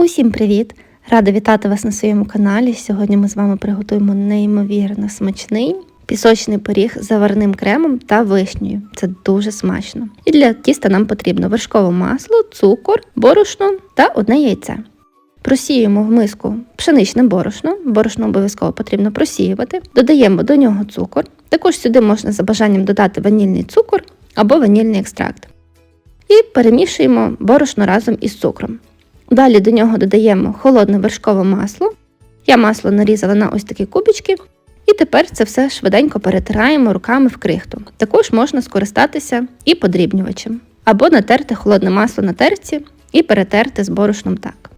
Усім привіт! Рада вітати вас на своєму каналі. Сьогодні ми з вами приготуємо неймовірно смачний пісочний пиріг з заварним кремом та вишнею. Це дуже смачно. І для тіста нам потрібно вершкове масло, цукор, борошно та одне яйце. Просіюємо в миску пшеничне борошно, борошно обов'язково потрібно просіювати, додаємо до нього цукор. Також сюди можна за бажанням додати ванільний цукор або ванільний екстракт. І перемішуємо борошно разом із цукром. Далі до нього додаємо холодне вершкове масло. Я масло нарізала на ось такі кубички. І тепер це все швиденько перетираємо руками в крихту. Також можна скористатися і подрібнювачем, або натерти холодне масло на терці і перетерти з борошном так.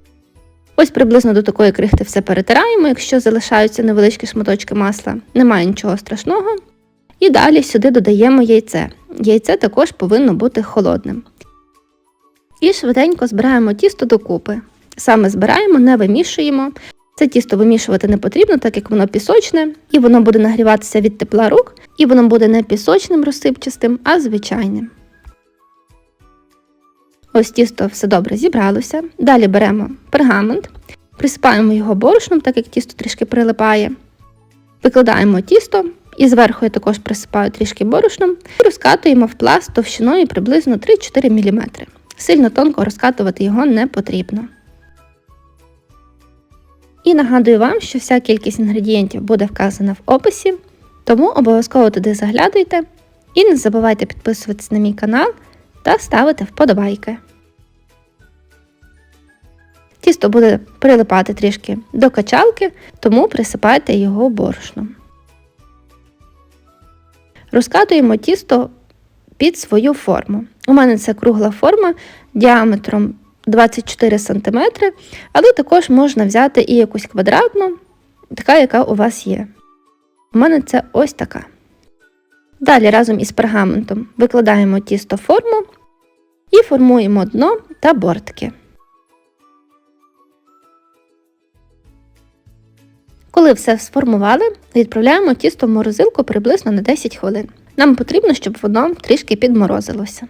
Ось приблизно до такої крихти все перетираємо, якщо залишаються невеличкі шматочки масла, немає нічого страшного. І далі сюди додаємо яйце. Яйце також повинно бути холодним. І швиденько збираємо тісто докупи. Саме збираємо, не вимішуємо. Це тісто вимішувати не потрібно, так як воно пісочне, і воно буде нагріватися від тепла рук, і воно буде не пісочним розсипчастим, а звичайним. Ось тісто все добре зібралося. Далі беремо пергамент, присипаємо його борошном, так як тісто трішки прилипає. Викладаємо тісто і зверху я також присипаю трішки борошном і розкатуємо в пласт товщиною приблизно 3-4 мм. Сильно тонко розкатувати його не потрібно. І нагадую вам, що вся кількість інгредієнтів буде вказана в описі, тому обов'язково туди заглядуйте і не забувайте підписуватись на мій канал та ставити вподобайки. Тісто буде прилипати трішки до качалки, тому присипайте його борошном. Розкатуємо тісто під свою форму. У мене це кругла форма діаметром 24 см, але також можна взяти і якусь квадратну, така, яка у вас є. У мене це ось така. Далі разом із пергаментом викладаємо тісто форму і формуємо дно та бортики. Коли все сформували, відправляємо тісто в морозилку приблизно на 10 хвилин. Нам потрібно, щоб воно трішки підморозилося.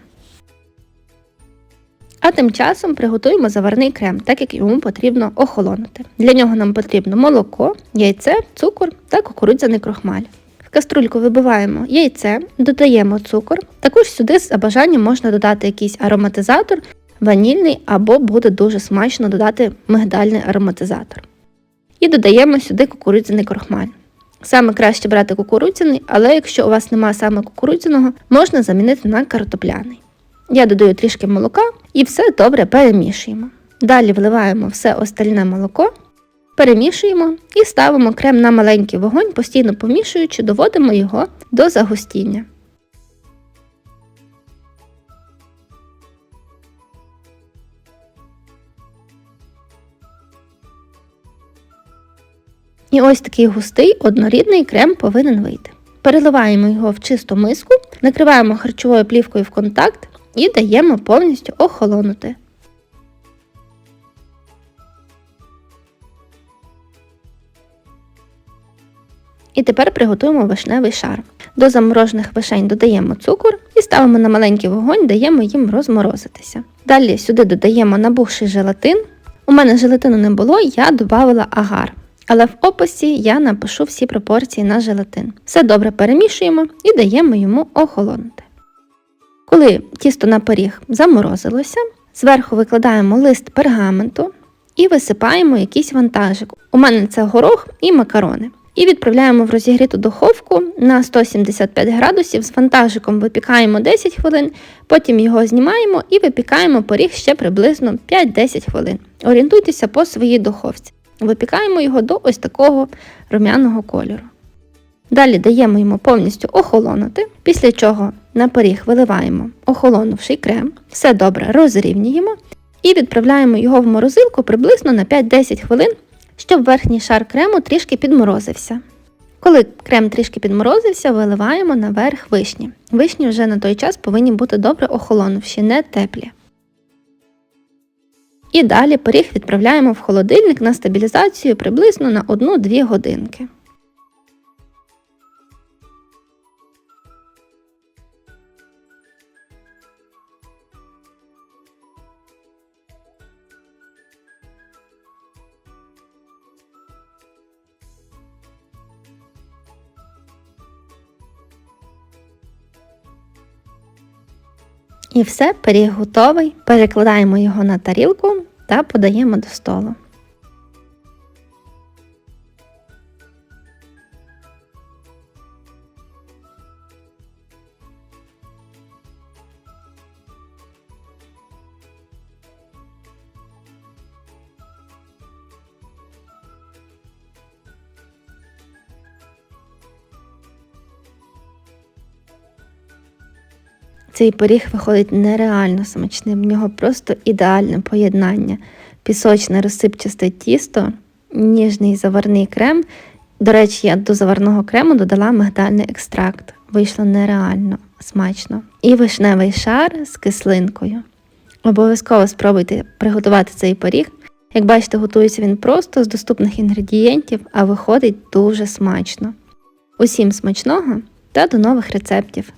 А тим часом приготуємо заварний крем, так як йому потрібно охолонути. Для нього нам потрібно молоко, яйце, цукор та кукурудзяний крохмаль. В каструльку вибиваємо яйце, додаємо цукор. Також сюди за бажанням можна додати якийсь ароматизатор, ванільний або буде дуже смачно додати мигдальний ароматизатор. І додаємо сюди кукурудзяний крохмаль. Саме краще брати кукурудзяний, але якщо у вас немає саме кукурудзяного, можна замінити на картопляний. Я додаю трішки молока і все добре перемішуємо. Далі вливаємо все остальне молоко, перемішуємо і ставимо крем на маленький вогонь, постійно помішуючи, доводимо його до загустіння. І ось такий густий однорідний крем повинен вийти. Переливаємо його в чисту миску, накриваємо харчовою плівкою в контакт і даємо повністю охолонути. І тепер приготуємо вишневий шар. До заморожених вишень додаємо цукор і ставимо на маленький вогонь, даємо їм розморозитися. Далі сюди додаємо набухший желатин. У мене желатину не було, я додавала агар. Але в описі я напишу всі пропорції на желатин. Все добре перемішуємо і даємо йому охолонути. Коли тісто на пиріг заморозилося, зверху викладаємо лист пергаменту і висипаємо якийсь вантажик. У мене це горох і макарони. І відправляємо в розігріту духовку на 175 градусів. З вантажиком випікаємо 10 хвилин, потім його знімаємо і випікаємо пиріг ще приблизно 5-10 хвилин. Орієнтуйтеся по своїй духовці. Випікаємо його до ось такого рум'яного кольору. Далі даємо йому повністю охолонути, після чого на пиріг виливаємо охолонувший крем, все добре розрівнюємо і відправляємо його в морозилку приблизно на 5-10 хвилин, щоб верхній шар крему трішки підморозився. Коли крем трішки підморозився, виливаємо наверх вишні. Вишні вже на той час повинні бути добре охолонувші, не теплі. І далі пиріг відправляємо в холодильник на стабілізацію приблизно на 1-2 годинки. І все, пиріг готовий. Перекладаємо його на тарілку та подаємо до столу. Цей пиріг виходить нереально смачним. В нього просто ідеальне поєднання. Пісочне розсипчасте тісто, ніжний заварний крем. До речі, я до заварного крему додала мигдальний екстракт. Вийшло нереально смачно. І вишневий шар з кислинкою. Обов'язково спробуйте приготувати цей пиріг. Як бачите, готується він просто з доступних інгредієнтів, а виходить дуже смачно. Усім смачного та до нових рецептів!